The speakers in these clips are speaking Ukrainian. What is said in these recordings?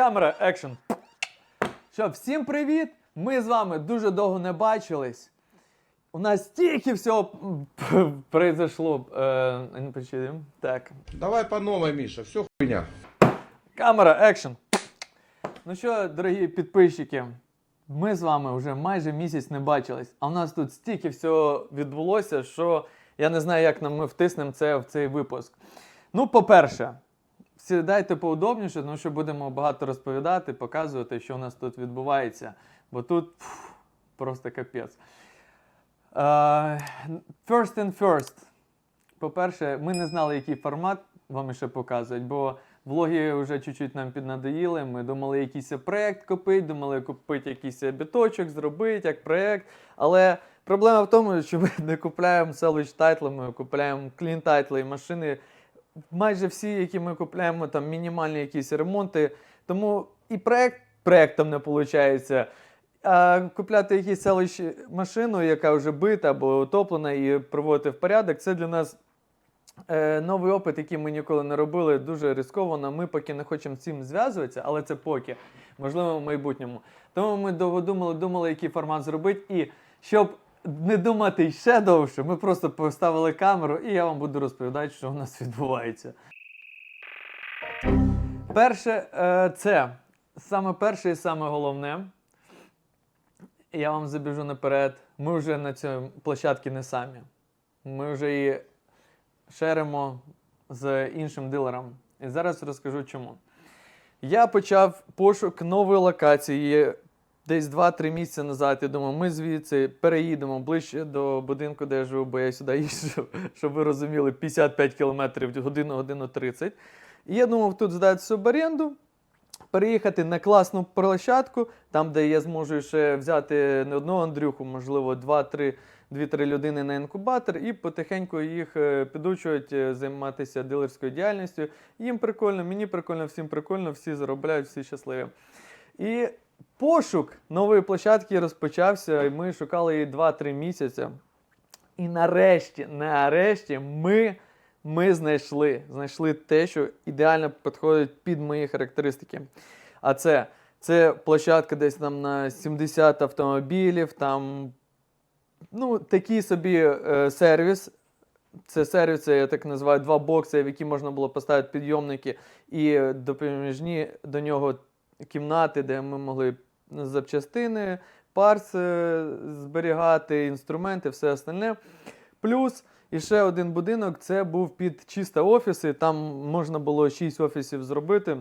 Камера, екшн. Що, всім привіт! Ми з вами дуже довго не бачились. У нас стільки всього произошло. Е. Так. Давай по новой, Миша, все хуйня. Камера, екшн. Ну що, дорогі підписчики, ми з вами вже майже місяць не бачились, а у нас тут стільки всього відбулося, що я не знаю, як нам ми втиснемо це в цей випуск. Ну, по-перше, сідайте поудобніше, тому що будемо багато розповідати, показувати, що у нас тут відбувається. Бо тут пф, просто капець. Е, first and first. По-перше, ми не знали, який формат вам ще показують, бо влоги вже чуть-чуть нам піднадоїли. Ми думали, якийсь проєкт купити, думали купити якийсь біточок, зробити як проєкт. Але проблема в тому, що ми не купляємо селвіч тайтли, ми купляємо клін тайтли і машини. Майже всі, які ми купляємо, там мінімальні якісь ремонти. Тому і проєкт проєктом не виходить. А купляти якийсь селищ машину, яка вже бита або утоплена, і приводити в порядок, це для нас е, новий опит, який ми ніколи не робили, дуже ризиковано. Ми поки не хочемо з цим зв'язуватися, але це поки, можливо, в майбутньому. Тому ми довго думали, думали, який формат зробити. І щоб не думати ще довше, ми просто поставили камеру, і я вам буду розповідати, що у нас відбувається. Перше, е, це саме перше і саме головне. Я вам забіжу наперед. Ми вже на цій площадці не самі. Ми вже її шеримо з іншим дилером. І зараз розкажу чому. Я почав пошук нової локації десь 2-3 місяці назад. Я думав, ми звідси переїдемо ближче до будинку, де я живу, бо я сюди їжджу, щоб ви розуміли, 55 км годину, годину 30. І я думав, тут здати в оренду, переїхати на класну площадку, там, де я зможу ще взяти не одного Андрюху, можливо, 2-3 2-3 людини на інкубатор і потихеньку їх е, підучують е, займатися дилерською діяльністю. Їм прикольно, мені прикольно, всім прикольно, всі заробляють, всі щасливі. І пошук нової площадки розпочався, і ми шукали її 2-3 місяці. І нарешті, нарешті, ми, ми знайшли, знайшли те, що ідеально підходить під мої характеристики. А це, це площадка десь там на 70 автомобілів, там ну, такий собі е, сервіс. Це сервіс, я так називаю, два бокси, в які можна було поставити підйомники і допоміжні до нього кімнати, де ми могли запчастини, парс зберігати, інструменти, все остальне. Плюс і ще один будинок це був під чисто офіси. Там можна було 6 офісів зробити.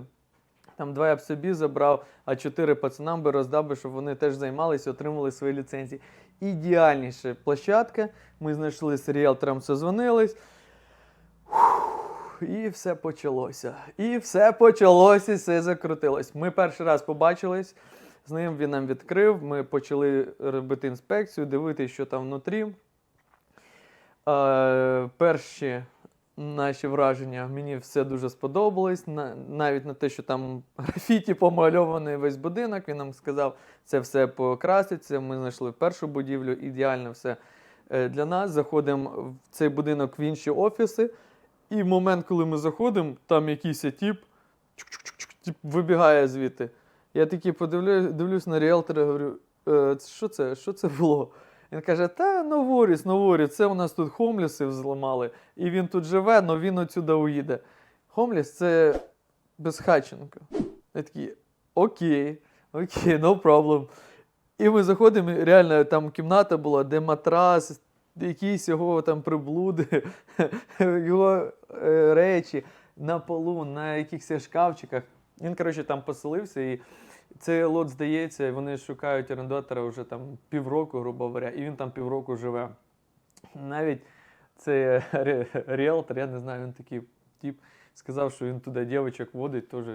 Там два я б собі забрав, а чотири пацанам би роздав би, щоб вони теж займалися, отримали свої ліцензії. Ідеальніша площадка. Ми знайшли з ріелтором, созвонились. І все почалося. І все почалося, все закрутилось. Ми перший раз побачились з ним, він нам відкрив. Ми почали робити інспекцію, дивитися, що там внутрі. Е, перші наші враження. Мені все дуже сподобалось. На- навіть на те, що там графіті помальований весь будинок. Він нам сказав, це все покраситься. Ми знайшли першу будівлю, ідеально все е, для нас. Заходимо в цей будинок в інші офіси. І в момент, коли ми заходимо, там якийсь тіп вибігає звідти. Я такий подивлюсь дивлюсь на ріелтора, говорю, «Е, що це? Що це було? Він каже: Та новоріс, новоріс, це у нас тут хомлісів зламали, і він тут живе, але він отсюди уїде. Хомліс це безхатченко. Я такий, окей, окей, no problem. І ми заходимо, реально там кімната була, де матрас, якісь його там приблуди, його е, речі на полу, на якихось шкафчиках. Він, коротше, там поселився і цей лот здається, вони шукають орендатора вже там півроку, грубо говоря, і він там півроку живе. Навіть цей ріелтор, я не знаю, він такий тип, сказав, що він туди дівчинок водить, теж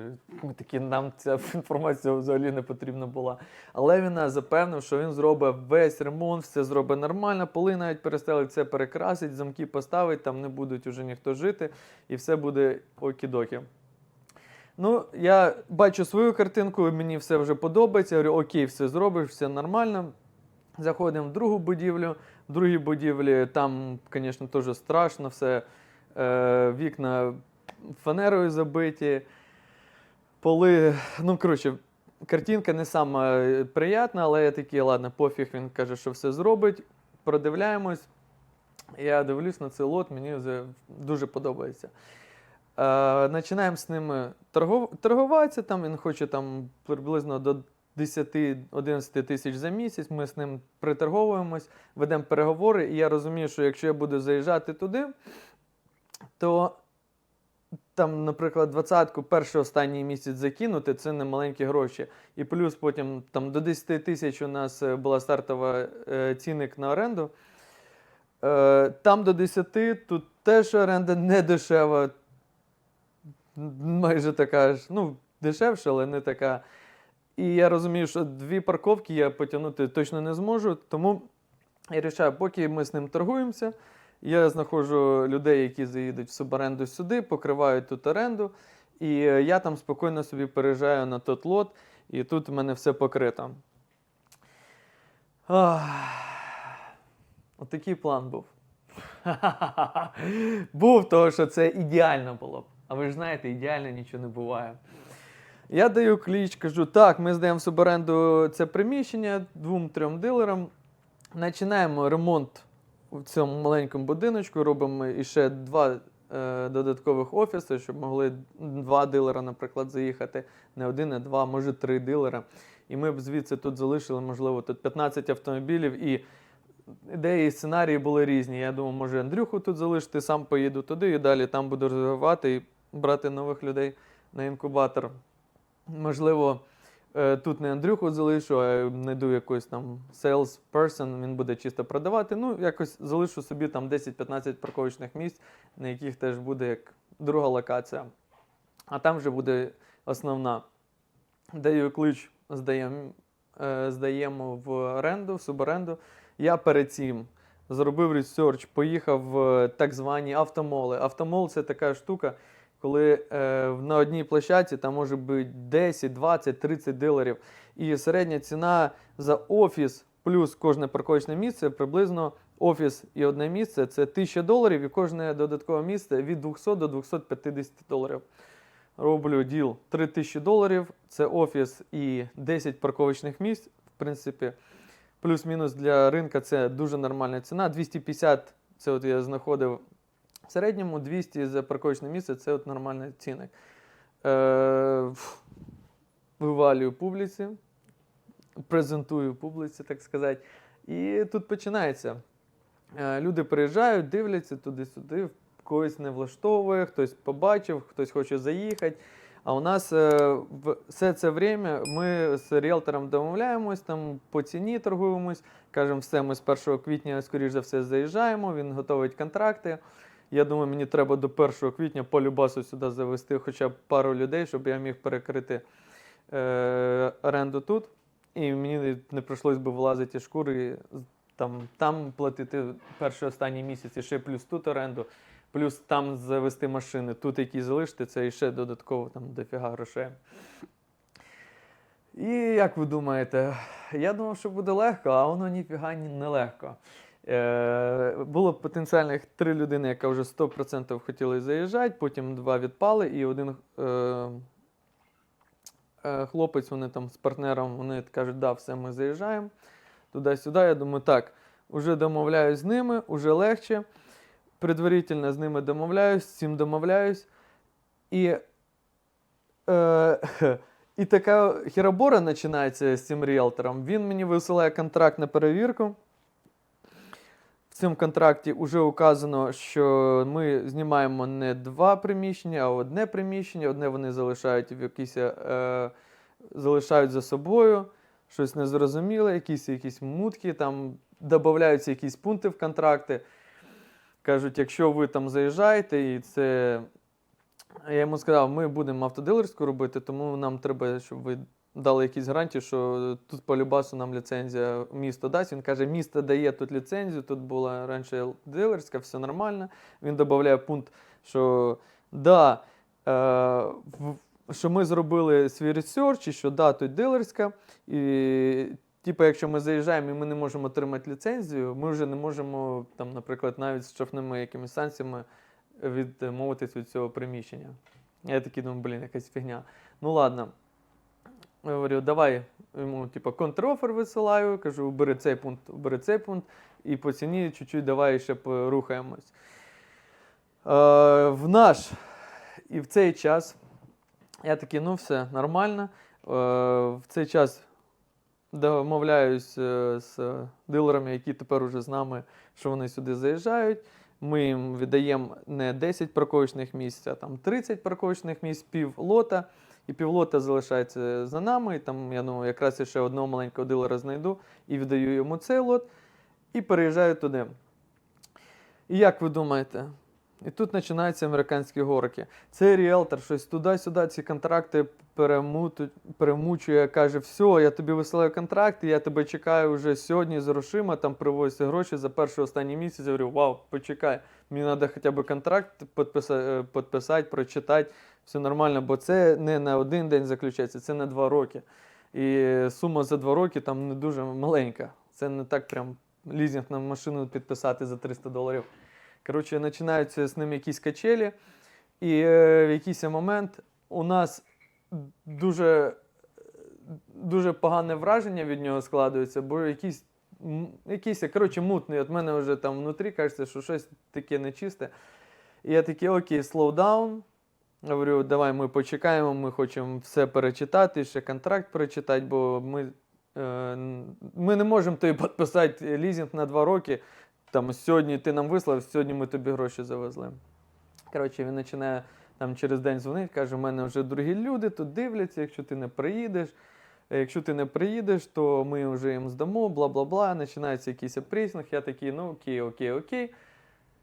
ми такі, нам ця інформація взагалі не потрібна була. Але він нас запевнив, що він зробить весь ремонт, все зробить нормально, поли навіть перестелить, все перекрасить, замки поставить, там не будуть уже ніхто жити, і все буде окі-докі. Ну, я бачу свою картинку, мені все вже подобається. Я говорю, окей, все зробиш, все нормально. Заходимо в другу будівлю. В другій будівлі там, звісно, теж страшно, все е, вікна фанерою забиті. Поли, ну коротше, картинка не сама е, приятна, але я такий, ладно, пофіг, він каже, що все зробить. Продивляємось. Я дивлюсь на цей лот, мені вже дуже подобається. Е, починаємо з ними торгов... торгуватися. Там він хоче там приблизно до 10-11 тисяч за місяць. Ми з ним приторговуємось, ведемо переговори. І я розумію, що якщо я буду заїжджати туди, то там, наприклад, двадцятку перший останній місяць закинути це не маленькі гроші. І плюс потім там до 10 тисяч у нас е, була стартова е, цінник на оренду. Е, там до 10, тут теж оренда не дешева. Майже така ж, ну, дешевша, але не така. І я розумію, що дві парковки я потягнути точно не зможу. Тому я вирішаю, поки ми з ним торгуємося, я знаходжу людей, які заїдуть в суборенду сюди, покривають тут оренду. І е, я там спокійно собі переїжджаю на тот лот, і тут в мене все покрито. Отакий план був. був, тому що це ідеально було б. А ви ж знаєте, ідеально нічого не буває. Я даю кліч, кажу, так, ми здаємо в суборенду це приміщення двом-трьом дилерам. Починаємо ремонт у цьому маленькому будиночку, робимо іще два е, додаткових офіси, щоб могли два дилера, наприклад, заїхати. Не один, а два, може три дилера. І ми б звідси тут залишили, можливо, тут 15 автомобілів. І ідеї і сценарії були різні. Я думав, може Андрюху тут залишити, сам поїду туди і далі там буду розвивати і брати нових людей на інкубатор. Можливо, е, тут не Андрюху залишу, а знайду якийсь там sales person, він буде чисто продавати. Ну, якось залишу собі там 10-15 парковочних місць, на яких теж буде як друга локація. А там вже буде основна. Даю ключ, здаємо, е, здаємо в оренду, в суборенду. Я перед цим зробив ресерч, поїхав в так звані автомоли. Автомол це така штука, коли е, на одній площадці там може бути 10, 20, 30 дилерів. І середня ціна за офіс плюс кожне парковочне місце приблизно офіс і одне місце це 1000 доларів, і кожне додаткове місце від 200 до 250 доларів. Роблю діл 3000 доларів. Це офіс і 10 парковочних місць. В принципі, плюс-мінус для ринка це дуже нормальна ціна. 250 це от я знаходив в середньому, 200 за парковочне місце це от нормальний цінник. Е, вивалюю публіці, презентую публіці, так сказати. І тут починається. Е, Люди приїжджають, дивляться туди-сюди, когось не влаштовує, хтось побачив, хтось хоче заїхати. А у нас е, все це время ми з ріелтором домовляємось, там по ціні торгуємось. Кажемо, все, ми з 1 квітня, скоріш за все, заїжджаємо, він готовить контракти. Я думаю, мені треба до 1 квітня по любасу сюди завести хоча б пару людей, щоб я міг перекрити е, оренду тут. І мені не прийшлось би влазити шкури, там, там платити перший останній місяць і ще плюс тут оренду, плюс там завести машини, тут які залишити, це і ще додатково там дофіга грошей. І як ви думаєте, я думав, що буде легко, а воно ніфіга не легко. Е, було потенціальних три людини, яка вже 100% хотіли заїжджати, потім два відпали, і один е, е, хлопець, вони там з партнером, вони кажуть, да, все, ми заїжджаємо туди-сюди. Я думаю, так, вже домовляюсь з ними, вже легче. Предварительно з ними домовляюсь, з цим домовляюсь. І, е, і така хіробора починається з цим ріелтором. Він мені висилає контракт на перевірку. В цьому контракті вже указано, що ми знімаємо не два приміщення, а одне приміщення. Одне вони залишають в якісь, е, залишають за собою, щось незрозуміле, якісь якісь мутки, там додаються якісь пункти в контракти. Кажуть, якщо ви там заїжджаєте, і це. Я йому сказав, ми будемо автодилерську робити, тому нам треба, щоб ви дали якісь гарантії, що тут по любасу нам ліцензія місто дасть. Він каже, місто дає тут ліцензію, тут була раніше дилерська, все нормально. Він додає пункт, що да, е, що ми зробили свій ресерч, і що да, тут дилерська. І Типу, якщо ми заїжджаємо і ми не можемо отримати ліцензію, ми вже не можемо, там, наприклад, навіть з штрафними якимись санкціями відмовитись від цього приміщення. Я такий думаю, блін, якась фігня. Ну ладно. Говорю, давай йому, типу, контрофер висилаю, кажу, бери цей пункт, бери цей пункт, і по ціні чуть-чуть давай ще порухаємось. Е, в наш і в цей час я такий, ну все, нормально. Е, в цей час домовляюсь е, з дилерами, які тепер уже з нами, що вони сюди заїжджають. Ми їм віддаємо не 10 парковочних місць, а там 30 парковочних місць, пів лота. І півлота залишається за нами. І там я ну, якраз ще одного маленького дилера знайду і віддаю йому цей лот, і переїжджаю туди. І як ви думаєте? І тут починаються американські горки. Цей ріелтор щось туди-сюди, ці контракти перемучує, каже: все, я тобі висилаю контракт, і я тебе чекаю вже сьогодні з грошима, там привозять гроші за перший останній місяць. Я говорю, вау, почекай, мені треба хоча б контракт підписати, підписати прочитати, все нормально, бо це не на один день заключається, це на два роки. І сума за два роки там не дуже маленька. Це не так прям лізинг на машину підписати за 300 доларів. Коротше, починаються з ним якісь качелі, і е, в якийсь момент у нас дуже, дуже погане враження від нього складується, бо якийсь, якийсь коротше, мутний. От мене вже там внутрі кажеться, що щось таке нечисте. І я такий, окей, slow down. Говорю, давай ми почекаємо, ми хочемо все перечитати, ще контракт перечитати, бо ми, е, ми не можемо тобі підписати лізинг на два роки. Там сьогодні ти нам вислав, сьогодні ми тобі гроші завезли. Коротше, він починає там через день дзвонити, каже: у мене вже другі люди тут дивляться, якщо ти не приїдеш. е, Якщо ти не приїдеш, то ми вже їм здамо, бла бла бла. Починається якийсь пресінг. Я такий, ну окей, окей, окей.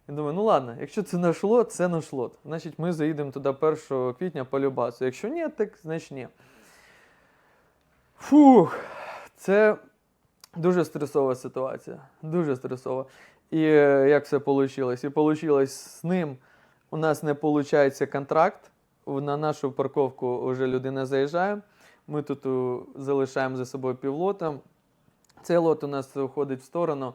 Я думаю, ну ладно, якщо це наш лот, це наш лот. Значить, ми заїдемо туди 1 квітня по любасу. Якщо ні, так значить ні. Фух, це дуже стресова ситуація. Дуже стресова. І е, як все вийшло? І вийшло з ним. У нас не виходить контракт. На нашу парковку вже людина заїжджає. Ми тут залишаємо за собою півлота. Цей лот у нас уходить в сторону.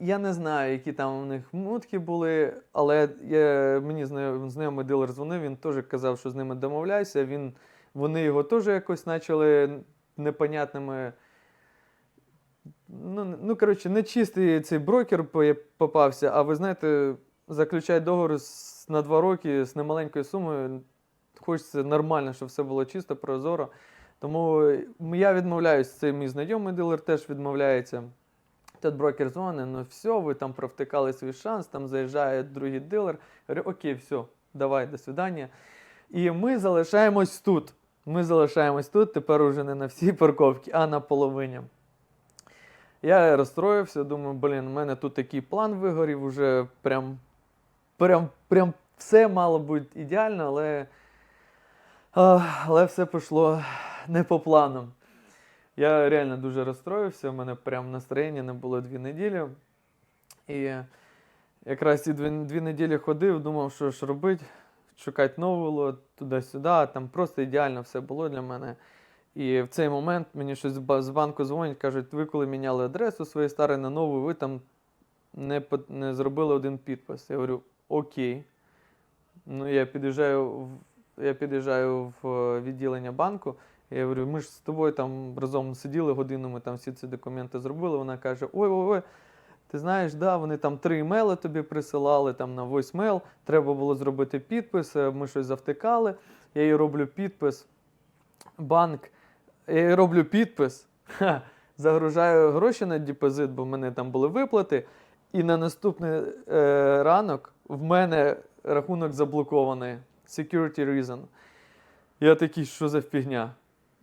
Я не знаю, які там у них мутки були, але я, мені знайомий, дилер дзвонив, він теж казав, що з ними домовляйся. Він, вони його теж якось почали непонятними. Ну, ну, коротше, нечистий цей брокер попався, а ви знаєте, заключать договор на два роки з немаленькою сумою. Хочеться нормально, щоб все було чисто, прозоро. Тому я відмовляюсь, це мій знайомий дилер теж відмовляється. Тут брокер дзвонить, ну все, ви там провтикали свій шанс, там заїжджає другий дилер. Говорю, окей, все, давай, до свидання. І ми залишаємось тут. Ми залишаємось тут, тепер уже не на всій парковці, а на половині. Я розстроївся, думаю, блін, у мене тут такий план вигорів, уже прям, прям, прям все мало бути ідеально, але, але все пішло не по плану. Я реально дуже розстроївся, у мене прям настроєння не було дві неділі. І якраз ці дві, дві неділі ходив, думав, що ж робити, шукати новий лот, туди-сюди. Там просто ідеально все було для мене. І в цей момент мені щось з банку дзвонять, кажуть, ви коли міняли адресу своєї старої на нову, ви там не, не зробили один підпис. Я говорю, окей. Ну, я під'їжджаю я під'їжджаю в е, відділення банку. Я говорю, ми ж з тобою там разом сиділи годину, ми там всі ці документи зробили. Вона каже: Ой, ой, ой, ти знаєш, да, вони там три емейли тобі присилали, там на voicemail, треба було зробити підпис, е, ми щось завтикали. Я їй роблю підпис, банк, я їй роблю підпис, ха, загружаю гроші на депозит, бо в мене там були виплати. І на наступний е, ранок в мене рахунок заблокований. Security reason. Я такий, що за фігня?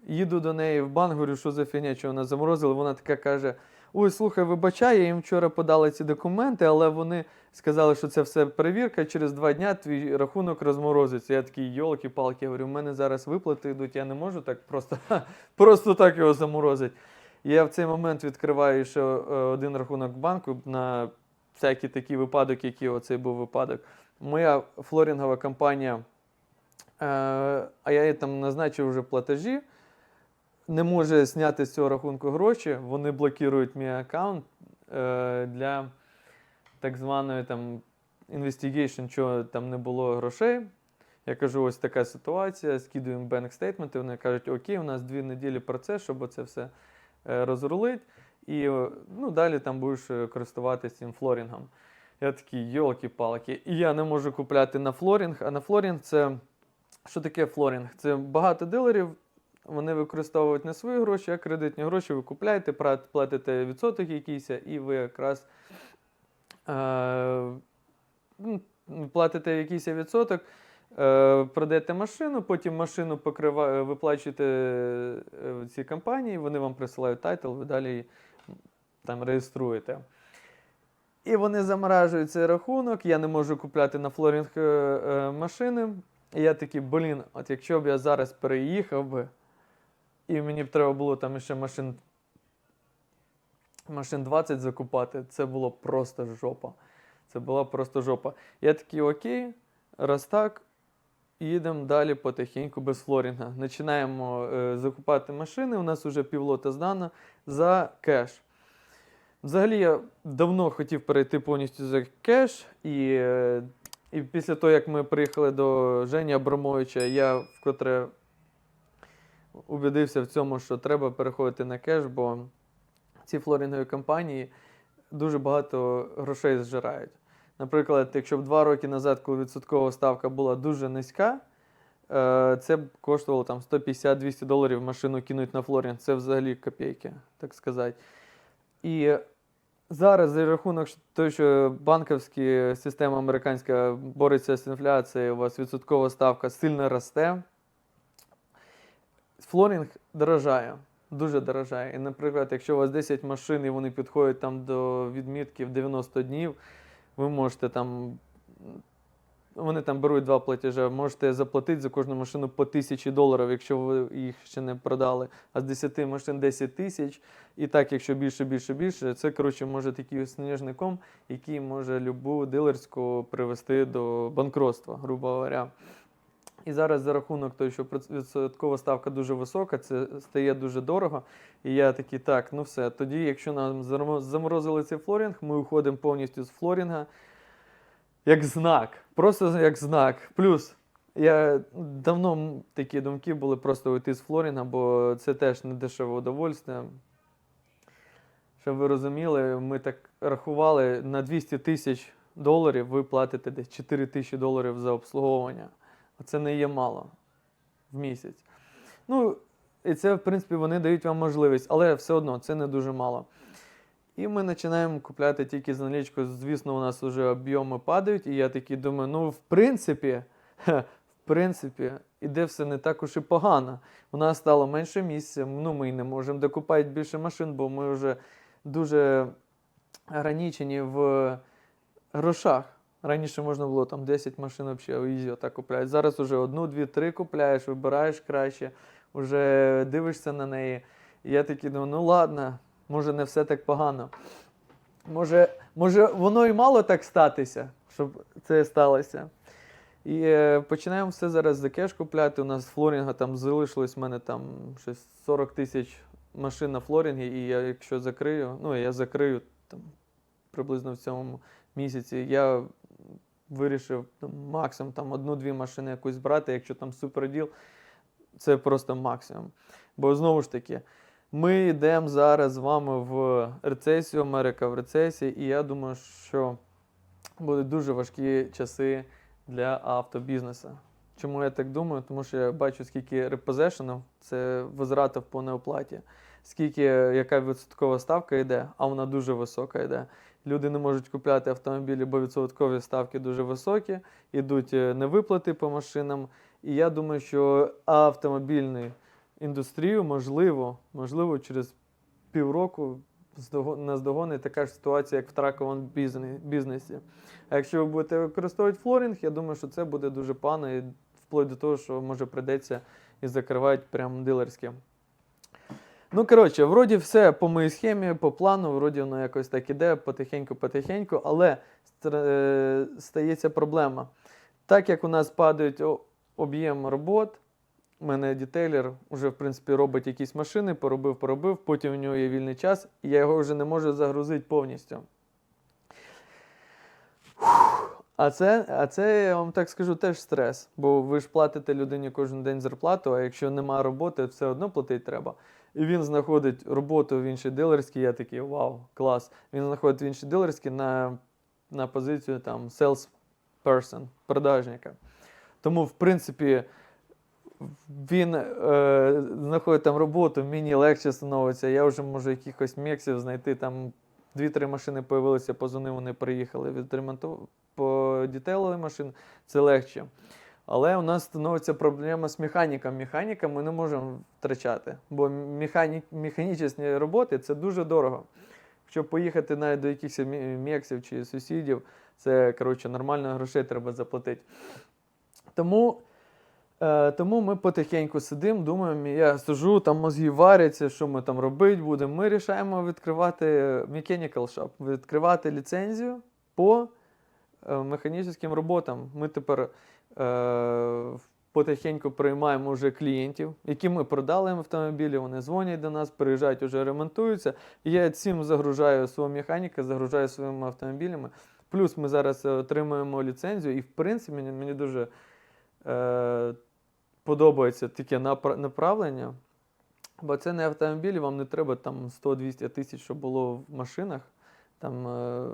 Їду до неї в банк, говорю, що за фігня, що вона заморозила. Вона така каже: Ой, слухай, вибачай, я їм вчора подала ці документи, але вони сказали, що це все перевірка. Через два дня твій рахунок розморозиться. Я такий, йолки-палки, я говорю, у мене зараз виплати йдуть, я не можу так просто, просто так його заморозити. Я в цей момент відкриваю ще е, один рахунок банку на всякий такий випадок, який оцей був випадок. Моя флорінгова компанія, е, а я їй там назначив вже платежі, не може зняти з цього рахунку гроші, вони блокують мій аккаунт е, для так званої там investigation, що там не було грошей. Я кажу, ось така ситуація, скидуємо бенк стейтменти. Вони кажуть, окей, у нас дві неділі процес, щоб це все е, розрулить. І е, ну, далі там будеш е, користуватися цим флорінгом. Я такий, йолки-палки. І я не можу купляти на флорінг. А на флорінг це що таке флорінг? Це багато дилерів. Вони використовують не свої гроші, а кредитні гроші. Ви купляєте, платите відсоток якийсь, і ви якраз е, ну, платите якийсь відсоток, е, продаєте машину, потім машину покрива... виплачуєте е, цій компанії, вони вам присилають тайтл, ви далі там реєструєте. І вони заморажують цей рахунок, я не можу купляти на флорінг е, е, машини. І я такий, блін, от якщо б я зараз переїхав би, і мені б треба було там ще машин, машин 20 закупати, це було просто жопа. Це була просто жопа. Я такий, окей, раз так, їдемо далі потихеньку без флорінга. Починаємо е, закупати машини. У нас вже півлота здано за кеш. Взагалі, я давно хотів перейти повністю за кеш, і, е, і після того, як ми приїхали до Жені Абрамовича, я вкотре убідився в цьому, що треба переходити на кеш, бо ці флорінгові компанії дуже багато грошей зжирають. Наприклад, якщо б два роки назад, коли відсоткова ставка була дуже низька, е, це б коштувало там 150-200 доларів машину кинуть на флорінг. Це взагалі копійки, так сказати. І зараз за рахунок того, що банківська система американська бореться з інфляцією, у вас відсоткова ставка сильно росте. Флорінг дорожає, дуже дорожає. І, наприклад, якщо у вас 10 машин і вони підходять там до відмітки в 90 днів, ви можете там. Вони там беруть два платежі, можете заплатити за кожну машину по тисячі доларів, якщо ви їх ще не продали, а з 10 машин 10 тисяч. І так, якщо більше, більше, більше, це коротше може такий сніжний ком, який може любу дилерську привести до банкротства, грубо говоря. І зараз за рахунок того, що відсоткова ставка дуже висока, це стає дуже дорого. І я такий, так, ну все. Тоді, якщо нам заморозили цей флорінг, ми уходимо повністю з флорінга як знак. Просто як знак. Плюс я давно такі думки були просто уйти з флорінга, бо це теж не дешеве удовольствие. Щоб ви розуміли, ми так рахували на 200 тисяч доларів ви платите десь 4 тисячі доларів за обслуговування. Це не є мало в місяць. Ну, і це, в принципі, вони дають вам можливість, але все одно це не дуже мало. І ми починаємо купляти тільки з налічку. Звісно, у нас вже об'єми падають, і я такий думаю, ну, в принципі, в принципі, іде все не так уж і погано. У нас стало менше місця, ну ми не можемо докупати більше машин, бо ми вже дуже ограничені в грошах. Раніше можна було там 10 машин взагалі ізі отак купляти. Зараз вже одну, дві, три купляєш, вибираєш краще, вже дивишся на неї. І я такий думаю, ну ладно, може не все так погано. Може, може воно і мало так статися, щоб це сталося. І е, починаємо все зараз за кеш купляти. У нас флорінга там залишилось в мене там щось 40 тисяч машин на флорінгі, і я якщо закрию, ну я закрию там приблизно в цьому місяці, я вирішив там, максимум там одну-дві машини якусь брати, якщо там суперділ, це просто максимум. Бо знову ж таки, ми йдемо зараз з вами в рецесію, Америка в рецесії, і я думаю, що будуть дуже важкі часи для автобізнесу. Чому я так думаю? Тому що я бачу, скільки репозешенів, це возвратів по неоплаті, скільки яка відсоткова ставка йде, а вона дуже висока йде. Люди не можуть купляти автомобілі, бо відсоткові ставки дуже високі, ідуть е, невиплати по машинам. І я думаю, що автомобільну індустрію можливо, можливо, через півроку здого- наздогонить така ж ситуація, як в траковому бізнесі. А якщо ви будете використовувати флорінг, я думаю, що це буде дуже погано, і вплоть до того, що може прийдеться і закривати прям дилерське. Ну, коротше, вроді все по моїй схемі, по плану, вроді воно якось так іде, потихеньку-потихеньку, але е, стається проблема. Так як у нас падають об'єм робот, у мене дітейлер вже, в принципі, робить якісь машини, поробив, поробив, потім у нього є вільний час, і я його вже не можу загрузити повністю. А це, а це, я вам так скажу, теж стрес. Бо ви ж платите людині кожен день зарплату, а якщо нема роботи, все одно платити треба. І він знаходить роботу в іншій дилерській, я такий вау, клас. Він знаходить в іншій дилерській на, на позицію там sales person, продажника. Тому, в принципі, він е, знаходить там роботу, мені легше становиться. Я вже можу якихось мексів знайти. Там дві-три машини появилися, позвонив, вони приїхали. Відремонтував, подітелили машин, це легше. Але у нас становиться проблема з механіком. Механіка ми не можемо втрачати, бо механі... механічні роботи це дуже дорого. Щоб поїхати навіть до якихось мексів чи сусідів, це коротше нормально грошей треба заплатити. Тому, е, тому ми потихеньку сидимо, думаємо, я сижу, там мозги варяться, що ми там робити будемо. Ми рішаємо відкривати Mechanical Shop, відкривати ліцензію по механічним роботам. Ми тепер е, потихеньку приймаємо вже клієнтів, які ми продали автомобілі, вони дзвонять до нас, приїжджають, вже ремонтуються. І я цим загружаю свого механіка, загружаю своїми автомобілями. Плюс ми зараз е, отримуємо ліцензію, і в принципі мені, мені дуже е, подобається таке направлення. Бо це не автомобілі, вам не треба там 100-200 тисяч, щоб було в машинах. Там, е,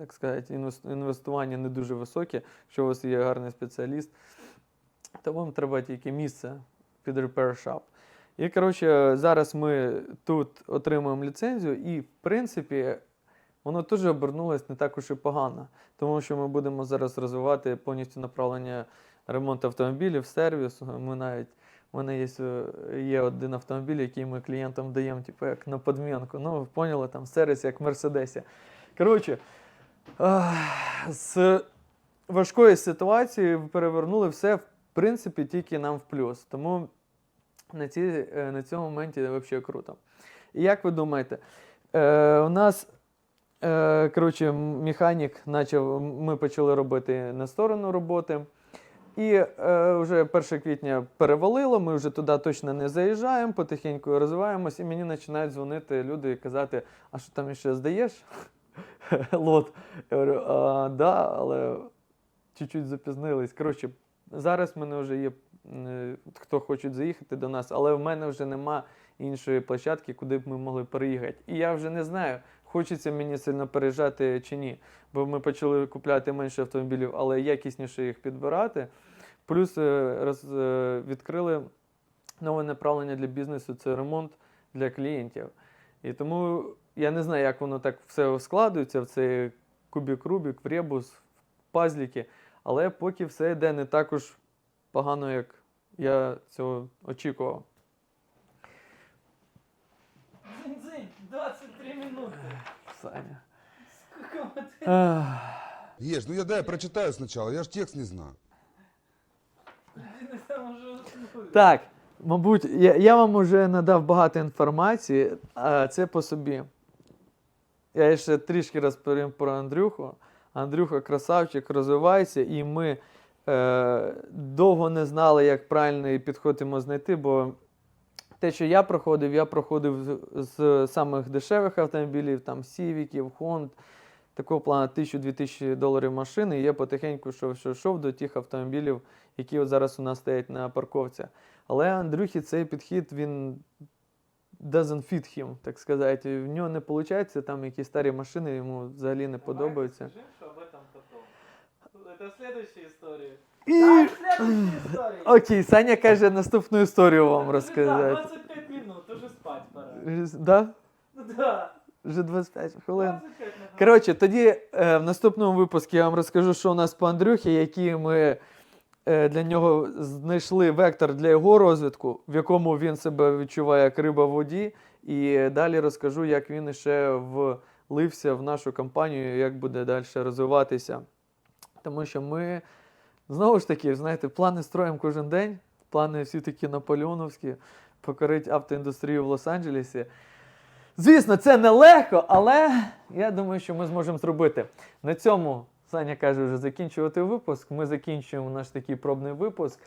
так сказати, інвестування не дуже високе, якщо у вас є гарний спеціаліст, то вам треба тільки місце під repair shop. І, коротше, зараз ми тут отримуємо ліцензію, і, в принципі, воно теж обернулось не так уж і погано, тому що ми будемо зараз розвивати повністю направлення ремонту автомобілів, сервіс. Ми навіть у мене є, є один автомобіль, який ми клієнтам даємо, типу, як на подмінку. Ну, ви поняли, там сервіс, як в Мерседесі. Коротше, з важкої ситуації перевернули все, в принципі, тільки нам в плюс. Тому на, ці, е, на цьому моменті взагалі круто. І як ви думаєте, е, у нас е, коротше, механік почав, ми почали робити на сторону роботи. І е, вже 1 квітня перевалило, ми вже туди точно не заїжджаємо, потихеньку розвиваємось, і мені починають дзвонити люди і казати, а що там ще здаєш? Лот. Я говорю, а, да, але чуть-чуть запізнились. Коротше, зараз в мене вже є е, хто хоче заїхати до нас, але в мене вже нема іншої площадки, куди б ми могли переїхати. І я вже не знаю, хочеться мені сильно переїжджати чи ні. Бо ми почали купляти менше автомобілів, але якісніше їх підбирати. Плюс е, роз, е, відкрили нове направлення для бізнесу це ремонт для клієнтів. І тому я не знаю, як воно так все складується в цей кубік Рубік, в ребус, в пазліки, але поки все йде не так уж погано, як я цього очікував. 23 минуты. Саня. Сколько. Ешь, ну я дай прочитаю сначала, я ж текст не знаю. уже. Так, мабуть, я, я вам вже надав багато інформації, а це по собі. Я ще трішки розповім про Андрюху. Андрюха красавчик, розвивається, і ми е, довго не знали, як правильний підход йому знайти, бо те, що я проходив, я проходив з, з самих дешевих автомобілів, там Сівіків, Хонд, такого плану 1000-2000 доларів машини. І я потихеньку йшов, йшов, до тих автомобілів, які от зараз у нас стоять на парковці. Але Андрюхі цей підхід, він doesn't fit him, так сказати. В нього не виходить, там якісь старі машини йому взагалі не подобаються. Скажи, что об этом потом. Это следующая история. І... Следующая история. Окей, Саня каже наступну історію вам Да, розказати. 25 минут, уже спать пора. Да? Ну Да, Вже 25 хвилин. 25 минут. Коротше, тоді е, в наступному випуску я вам розкажу, що у нас по Андрюхі, які ми для нього знайшли вектор для його розвитку, в якому він себе відчуває як риба в воді. І далі розкажу, як він ще влився в нашу компанію, як буде далі розвиватися. Тому що ми знову ж таки, знаєте, плани строїмо кожен день, плани всі такі наполеоновські, покорити автоіндустрію в Лос-Анджелесі. Звісно, це нелегко, але я думаю, що ми зможемо зробити. На цьому Саня каже вже закінчувати випуск. Ми закінчуємо наш такий пробний випуск.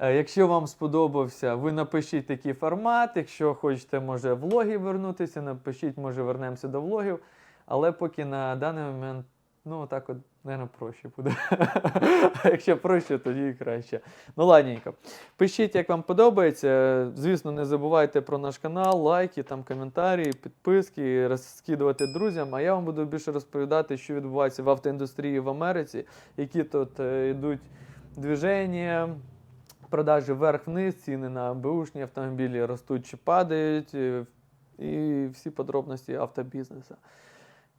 Е, Якщо вам сподобався, ви напишіть такий формат. Якщо хочете, може влоги вернутися, напишіть, може вернемося до влогів. Але поки на даний момент, ну так от Наверно, проще буде. Якщо проще, тоді краще. Ну, ладненько. Пишіть, як вам подобається. Звісно, не забувайте про наш канал, лайки, там, коментарі, підписки, розкидувати друзям. А я вам буду більше розповідати, що відбувається в автоіндустрії в Америці, які тут е, йдуть движення, продажі вверх-вниз, ціни на беушні автомобілі ростуть чи падають, е, і всі подробності автобізнесу.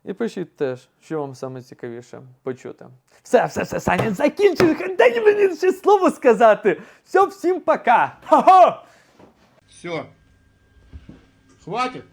І пишіть теж, що вам саме цікавіше почути. Все, все, все, Саня, закінчив. Дай мені ще слово сказати. Все, всім пока. Ха-ха! Все. Хватит?